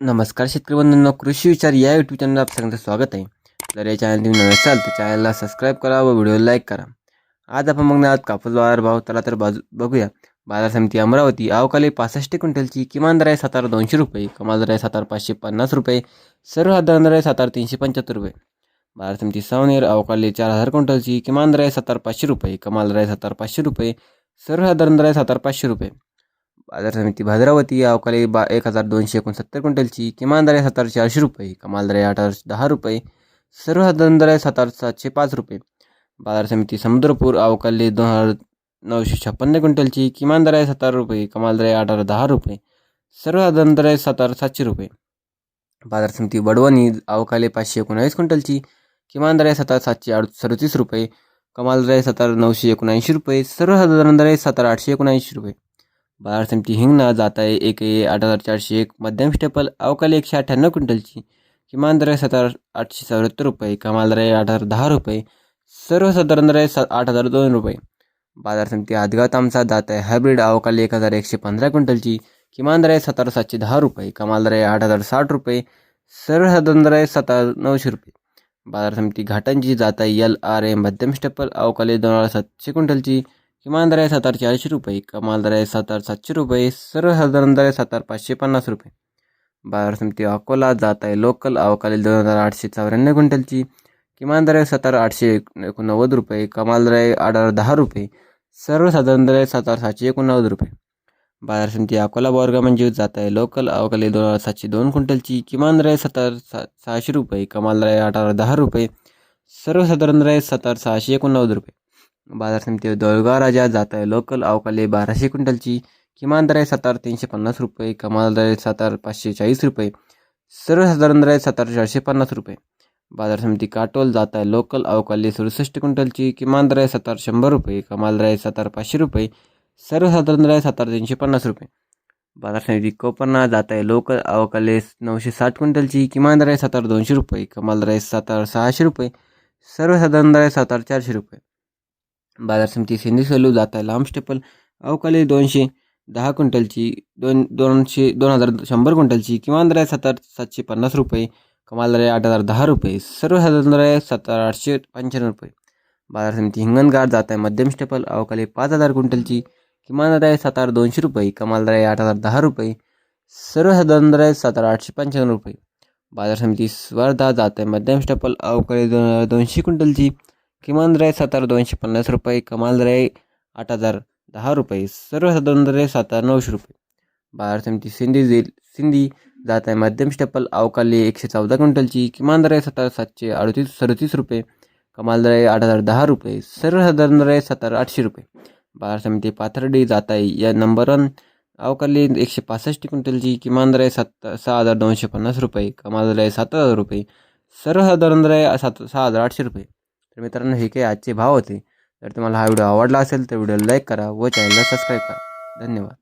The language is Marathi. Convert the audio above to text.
नमस्कार शेतकरी बंधूंनो कृषी विचार या यूट्यूब चॅनलला आप सगळ्यांचं स्वागत आहे. जर या चॅनल तुम्ही नवे असाल तर चॅनलला सबस्क्राईब करा व व्हिडिओला लाईक करा. आज आपण बघणार आहोत कापूस बाजार भाव. त्याला तर बाजू बघूया. बाजार समिती अमरावती अवकाली पासष्ट क्विंटलची किमान दर आहे सातारा दोनशे रुपये कमाल दर आहे सातारा पाचशे पन्नास रुपये सर्वसाधारण दर आहे सातारा तीनशे पंच्याहत्तर रुपये. बाजार समिती सावनेर अवकाली चार हजार क्विंटलची किमान दर आहे सातारा पाचशे रुपये कमाल दर आहे सातारा पाचशे रुपये सर्वसाधारण दर आहे सातारा पाचशे रुपये. बाजार समिती भद्रावती अवकाळी बा एक हजार दोनशे एकोणसत्तर क्विंटलची किमान दर आहे सातारा चारशे रुपये कमाल दर आहे आठ दहा रुपये सर्वसाधारण दर आहे सातशे पाच रुपये. बाजार समिती समुद्रपूर अवकाळी दोन हजार नऊशे छप्पन्न क्विंटलची किमान दर आहे सत्तर रुपये कमाल दर आहे दहा रुपये सर्वसाधारण दर आहे सातशे रुपये. बाजार समिती वडवणी अवकाळी पाचशे एकोणावीस क्विंटलची किमान दर आहे सातशे आठ सदतीस रुपये कमाल दर आहे नऊशे एकोणऐंशी रुपये सर्वसाधारण दर आहे आठशे एकोणऐंशी रुपये. बाजार समिती हिंगणा जात आहे एक ए आठ हजार चारशे एक मध्यम स्टेपल अवकाली एकशे अठ्ठ्याण्णव क्विंटलची. किमान दर आहे सतरा आठशे चौऱ्याहत्तर रुपये कमाल दर आहे आठ हजार दहा रुपये सर्वसाधारण दर आहे सा आठ हजार दोन रुपये. बाजार समिती आदगाव तामसा जात आहे हायब्रिड अवकाली एक हजार एकशे पंधरा क्विंटलची किमान दर आहे सतरा सातशे दहा रुपये कमाल दर आहे आठ हजार साठ रुपये सर्वसाधारण दर आहे सतरा नऊशे रुपये. बाजार समिती घाटांची जात आहे एल आर ए मध्यम स्टेपल अवकाली दोन हजार सातशे क्विंटलची किमान दर आहे सात हजार चारशे रुपये कमाल दर आहे सात हजार सातशे रुपये सर्वसाधारण दर आहे सात हजार पाचशे पन्नास रुपये. बाजार समिती अकोला जात आहे लोकल अवकाली दोन हजार आठशे चौऱ्याण्णव क्विंटलची. किमान दर आहे सात हजार आठशे एकोणनव्वद रुपये कमाल दर आहे आठ हजार दहा रुपये सर्वसाधारण दर आहे सात हजार सातशे एकोणनव्वद रुपये. बाजार समिती अकोला बोरगा म्हणजे जात आहे लोकल अवकाली दोन हजार सातशे दोन क्विंटलची. किमान दर आहे सात हजार सा सहाशे रुपये कमाल दर आहे आठ हजार दहा रुपये सर्वसाधारण दर आहे सात हजार सहाशे एकोणनव्वद रुपये. बाजार समिती दोळगाव राजा जात आहे लोकल अवकाली बाराशे क्विंटलची किमान दर आहे सातार तीनशे पन्नास रुपये कमाल दर आहे सातार पाचशे चाळीस रुपये सर्वसाधारण दर आहे सातार चारशे पन्नास रुपये. बाजार समिती काटोल जात आहे लोकल अवकाली सदुसष्ट क्विंटलची किमान दर आहे सातार शंभर रुपये कमाल दर आहे सातार पाचशे रुपये सर्वसाधारण दर आहे सातार तीनशे पन्नास रुपये. बाजार समिती कोपरना जात आहे लोकल अवकाली नऊशे साठ क्विंटलची किमान दर आहे सातार दोनशे रुपये कमाल दर आहे सातार सहाशे रुपये सर्वसाधारण दर आहे सातार चारशे रुपये. बाजार समिती सिंधी सलू जात आहे लांब स्टेपल. अवकाळी दोनशे दहा क्विंटलची दोन दोनशे दोन हजार शंभर क्विंटलची किमान दर आहे सात सातशे पन्नास रुपये कमाल दर आहे आठ हजार दहा रुपये सर्वसाधारण दर आहे सात हजार आठशे पंच्याण्णव रुपये. बाजार समिती हिंगणघाट जात आहे मध्यम स्टेपल. अवकाली पाच हजार क्विंटलची किमान दर आहे सात हजार दोनशे रुपये कमाल दर आहे आठ हजार दहा रुपये सर्वसाधारण दर आहे सात हजार आठशे पंच्याण्णव रुपये. बाजार समिती स्वर्धा जात आहे मध्यम स्टेपल. अवकाळी दोन हजार दोनशे क्विंटलची किमान दर आहे सात हजार दोनशे पन्नास रुपये कमाल दर आहे आठ हजार दहा रुपये सर्वसाधारण दर आहे सात हजार नऊशे रुपये. बाजार समिती सिंधी जे सिंधी जात आहे. मध्यम स्टेपल अवकाली एकशे चौदा क्विंटलची किमान दर आहे सात हजार सातशे अडतीस सदतीस रुपये कमाल दर आहे आठ हजार दहा रुपये सर्वसाधारण दर आहे सात हजार आठशे रुपये. बाजार समिती पाथर्डी जात आहे. या नंबर वन अवकाली एकशे पासष्ट क्विंटलची किमान दर आहे सात सहा हजार दोनशे पन्नास रुपये कमाल दर आहे सात हजार रुपये सर्वसाधारण दर आहे सात सहा हजार आठशे रुपये. तर मित्रांनो हे काही आजचे भाव होते. जर तुम्हाला हा व्हिडिओ आवडला असेल तर व्हिडिओ लाईक करा व चॅनलला सबस्क्राईब करा. धन्यवाद.